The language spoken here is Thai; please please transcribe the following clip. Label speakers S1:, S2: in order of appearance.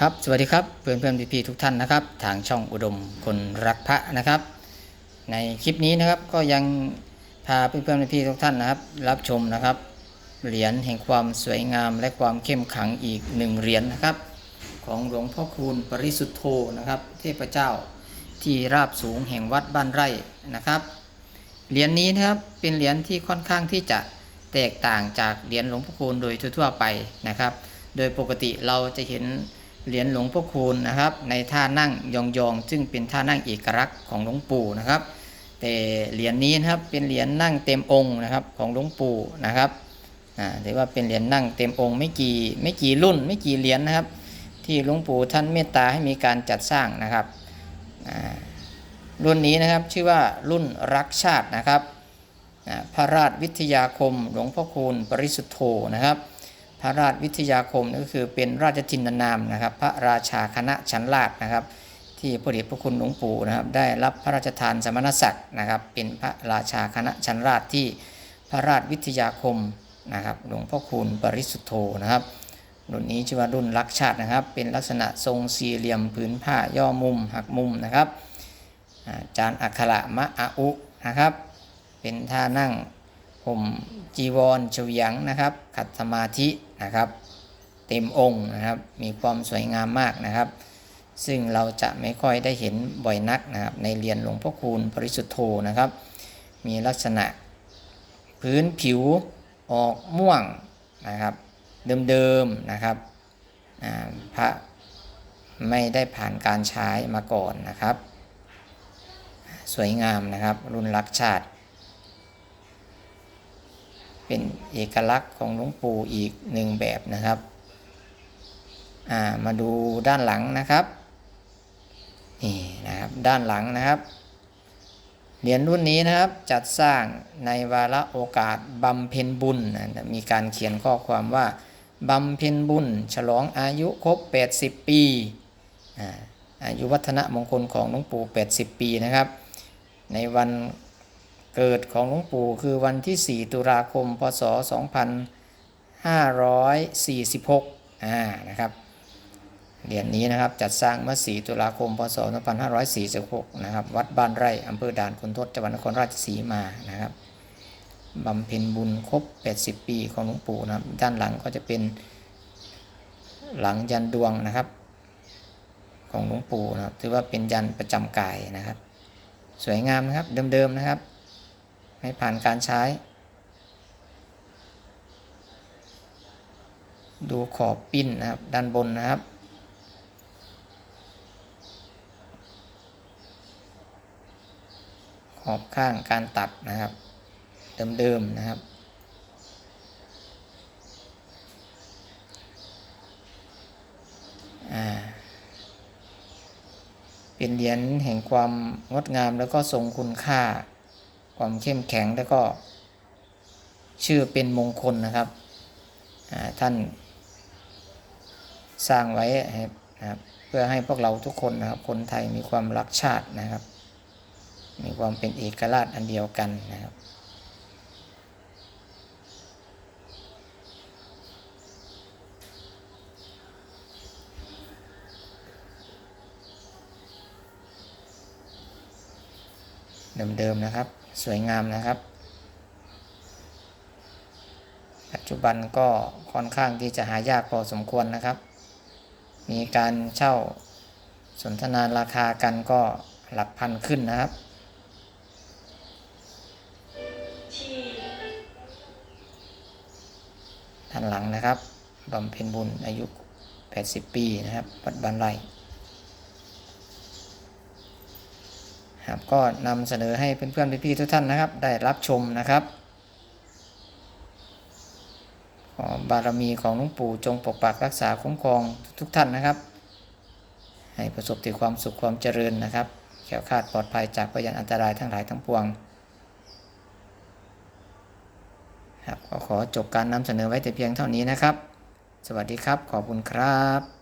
S1: ครับสวัสดีครับเพื่อนเพื่อนพี่ๆทุกท่านนะครับ ทางช่องอุดมคนรักพระนะครับ ในคลิปนี้นะครับก็ยังพาเพื่อนเพื่อนพี่ๆทุกท่านนะครับ รับชมนะครับเหรียญแห่งความสวยงามและความเข้มขังอีกหนึ่งเหรียญนะครับ ของหลวงพ่อคูณปริสุทธโธนะครับ เทพเจ้าที่ราบสูงแห่งวัดบ้านไร่นะครับเหรียญนี้นะครับเป็นเหรียญที่ค่อนข้างที่จะแตกต่างจากเหรียญหลวงพ่อคูณโดยทั่วๆไปนะครับ โดยปกติเราจะเห็น เหรียญหลวงพ่อคูณนะครับ ในท่านั่งยองๆซึ่งเป็นท่านั่งเอกลักษณ์ของหลวงปู่นะครับ แต่เหรียญนี้นะครับเป็นเหรียญนั่งเต็มองค์นะครับของหลวงปู่นะครับถือว่าเป็นเหรียญนั่งเต็มองค์ไม่กี่ไม่กี่รุ่น ไม่กี่เหรียญนะครับ ที่หลวงปู่ท่านเมตตาให้มีการจัดสร้างนะครับรุ่นนี้นะครับชื่อว่ารุ่นรักชาตินะครับพระราชวิทยาคมหลวงพ่อคูณปริสุทธโธนะครับ พระราชวิทยาคมก็คือเป็นราชทินนามนะครับ พระราชาคณะชั้นราชนะครับ ที่พระเดชพระคุณหลวงปู่นะครับ ได้รับพระราชทานสมณศักดิ์นะครับ เป็นพระราชาคณะชั้นราชที่พระราชวิทยาคมนะครับ หลวงพ่อคูณปริสุทธโธนะครับรุ่นนี้ชื่อว่ารุ่นรักชาตินะครับ เป็นลักษณะทรงสี่เหลี่ยมผืนผ้าย่อมุมหักมุมนะครับจานอักขระมะอาอุนะครับ เป็นท่านั่ง ผมจีวรเฉวียงนะครับ ขัดสมาธินะครับ เต็มองค์นะครับ มีความสวยงามมากนะครับ ซึ่งเราจะไม่ค่อยได้เห็นบ่อยนักนะครับ ในเรียนหลวงพ่อคูณปริสุทธโธนะครับ มีลักษณะพื้นผิวออกม่วงนะครับเดิมๆนะครับพระไม่ได้ผ่านการใช้มาก่อนนะครับ สวยงามนะครับ รุ่นรักชาติ เป็นเอกลักษณ์ของหลวงปู่อีกหนึ่งแบบนะครับามาดูด้านหลังนะครับนี่นะครับด้านหลังนะครับเหรียญรุ่นนี้นะครับจัดสร้างในวาระโอกาสบำเพ็ญบุญนะมีการเขียนข้อความว่าบำเพ็ญบุญ ฉลองอายุครบ 80 ปีอาอายุวัฒนมงคลของหลวงปู่ 80 ปีนะครับ ในวัน เกิดของหลวงปู่คือวันที่ 4 ตุลาคม พศ 2546อ่านะครับเหรียญนี้นะครับจัดสร้างเมื่อ 4 ตุลาคม พศ 2546 นะครับ วัดบ้านไร่อำเภอด่านคุณทศจังหวัดนครราชสีมานะครับบำเพ็ญบุญครบ 80 ปีของหลวงปู่นะครับ ด้านหลังก็จะเป็นหลังยันดวงนะครับ ของหลวงปู่นะครับ ถือว่าเป็นยันประจำกายนะครับ สวยงามนะครับเดิมๆนะครับ ไม่ผ่านการใช้ ดูขอบปิ้นนะครับ ด้านบนนะครับ ขอบข้างการตัดนะครับ เดิมๆนะครับเป็นเหรียญแห่งความงดงามแล้วก็ทรงคุณค่า ความเข้มแข็งแล้วก็ ชื่อเป็นมงคลนะครับท่านสร้างไว้นะครับเพื่อให้พวกเราทุกคนนะครับ คนไทยมีความรักชาตินะครับ มีความเป็นเอกราชอันเดียวกันนะครับ เดิมๆนะครับ สวยงามนะครับ ปัจจุบันก็ค่อนข้างที่จะหายากพอสมควรนะครับ มีการเช่าสนทนาราคากันก็หลักพันขึ้นนะครับ ท่านหลังนะครับบำเพ็ญบุญอายุ 80 ปีนะครับวัดบ้านไร่ ครับก็นำเสนอให้เพื่อนๆพี่ๆทุกท่านนะครับ ได้รับชมนะครับขอบารมีของหลวงปู่จงปกปักรักษาคุ้มครองทุกท่านนะครับ ให้ประสบแต่ความสุขความเจริญนะครับแขวคลาดปลอดภัยจากพยานอันตรายทั้งหลายทั้งปวงครับก็ขอจบการนำเสนอไว้แต่เพียงเท่านี้นะครับ สวัสดีครับ ขอบคุณครับ